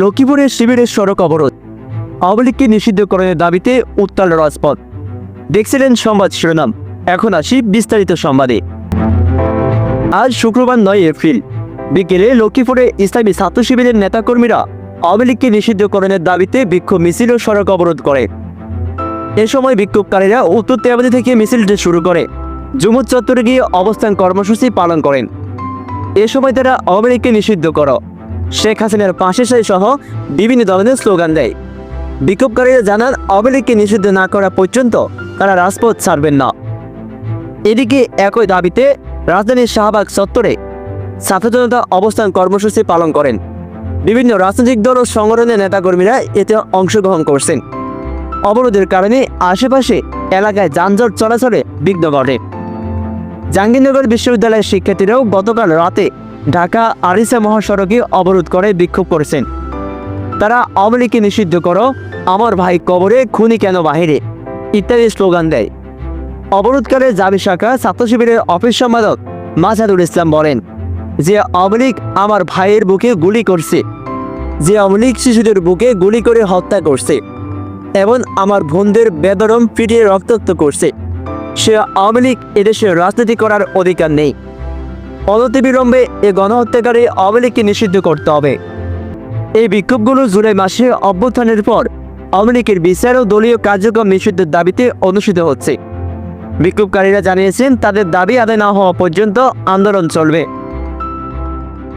লক্ষ্মীপুরের শিবিরের সড়ক অবরোধ। আওয়ামী লীগকে নিষিদ্ধকরণের দাবিতে উত্তাল রাজপথ। দেখছিলেন সংবাদ শিরোনাম। এখন আসি বিস্তারিত সংবাদে। আজ শুক্রবার নয় এপ্রিল। বিকেলে লক্ষ্মীপুরে ইসলামী ছাত্র শিবিরের নেতাকর্মীরা আওয়ামী লীগকে নিষিদ্ধকরণের দাবিতে বিক্ষোভ মিছিল ও সড়ক অবরোধ করে। এ সময় বিক্ষোভকারীরা উত্তর তেয়াবাদি থেকে মিছিলটি শুরু করে জুমুদ চত্বরে গিয়ে অবস্থান কর্মসূচি পালন করেন। এ সময় তারা আওয়ামী লীগকে নিষিদ্ধ করো। শেখ হাসিনার পাশে সাই সহ বিভিন্ন ধরনের স্লোগান দেয়। বিক্ষোভকারীরা জানান, আওয়ামী নিষিদ্ধ না করা পর্যন্ত তারা রাজপথ ছাড়বেন না। এদিকে একই দাবিতে রাজধানীর শাহবাগ চত্বরে ছাত্র জনতা অবস্থান কর্মসূচি পালন করেন। বিভিন্ন রাজনৈতিক দল ও সংগঠনের নেতাকর্মীরা এতে অংশগ্রহণ করছেন। অবরোধের কারণে আশেপাশে এলাকায় যানজট চলাচলে বিঘ্ন ঘটে। জাহাঙ্গীরনগর বিশ্ববিদ্যালয়ের শিক্ষার্থীরাও গতকাল রাতে ঢাকা আরিসা মহাসড়কে অবরোধ করে বিক্ষোভ করেছেন। তারা আওয়ামী নিষিদ্ধ করো, আমার ভাই কবরে খুনি কেন বাহিরে? ইত্যাদি স্লোগান দেয়। অবরোধকারী জাবি শাখা ছাত্র শিবিরের অফিস সম্পাদক মাজাদুল ইসলাম বলেন যে আওয়ামী আমার ভাইয়ের বুকে গুলি করছে, যে আওয়ামী শিশুদের বুকে গুলি করে হত্যা করছে, এবং আমার বোনদের বেদরম পিটিয়ে রক্তাক্ত করছে। সে আওয়ামী লীগ এদেশে রাজনীতি করার অধিকার নেই। অনতিবিলম্বে এ গণহত্যাকারী আওয়ামী নিষিদ্ধ করতে হবে। এই বিক্ষোভগুলো জুলাই মাসে অভ্যুত্থানের পর আওয়ামী লীগের বিচার ও দলীয় কার্যক্রম নিষিদ্ধের দাবিতে অনুষ্ঠিত হচ্ছে। বিক্ষোভকারীরা জানিয়েছেন, তাদের দাবি আদায় না হওয়া পর্যন্ত আন্দোলন চলবে।